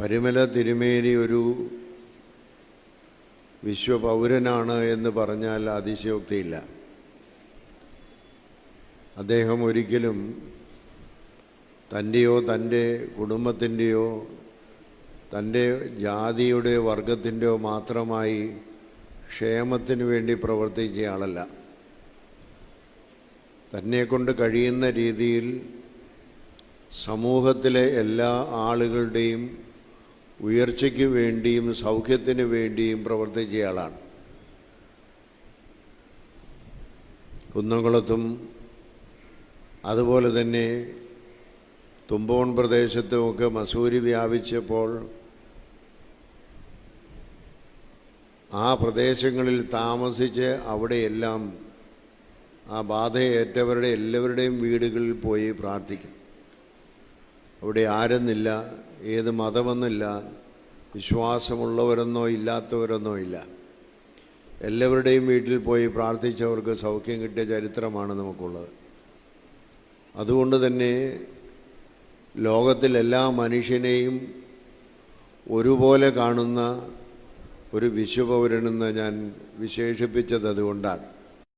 പരിമല തിരുമേനി ഒരു വിശ്വപൗരനാണ് എന്ന് പറഞ്ഞാൽ അതിശയോക്തിയില്ല. അദ്ദേഹം ഒരിക്കലും തന്റെയോ തന്റെ കുടുംബത്തിന്റെയോ തന്റെ ജാതിയുടെ വർഗത്തിന്റെയോ മാത്രമായി ക്ഷേമത്തിന് വേണ്ടി പ്രവർത്തിച്ച ആളല്ല. തന്നെക്കൊണ്ട് കഴിയുന്ന രീതിയിൽ സമൂഹത്തിലെ എല്ലാ ആളുകളുടെയും ഉയർച്ചയ്ക്ക് വേണ്ടിയും സൗഖ്യത്തിന് വേണ്ടിയും പ്രവർത്തിച്ചയാളാണ് കുന്നംകുളത്തും അതുപോലെ തന്നെ തുമ്പോൺ പ്രദേശത്തുമൊക്കെ മസൂരി വ്യാപിച്ചപ്പോൾ ആ പ്രദേശങ്ങളിൽ താമസിച്ച് അവിടെയെല്ലാം ആ ബാധയേറ്റവരുടെ എല്ലാവരുടെയും വീടുകളിൽ പോയി പ്രാർത്ഥിക്കും അവിടെ ആരെന്നില്ല ഏത് മതമെന്നില്ല വിശ്വാസമുള്ളവരെന്നോ ഇല്ലാത്തവരെന്നോ ഇല്ല. എല്ലാവരുടെയും വീട്ടിൽ പോയി പ്രാർത്ഥിച്ചവർക്ക് സൗഖ്യം കിട്ടിയ ചരിത്രമാണ് നമുക്കുള്ളത്. അതുകൊണ്ട് തന്നെ ലോകത്തിലെല്ലാ മനുഷ്യനെയും ഒരുപോലെ കാണുന്ന ഒരു വിശ്വപൗരനെന്ന് ഞാൻ വിശേഷിപ്പിച്ചത് അതുകൊണ്ടാണ്.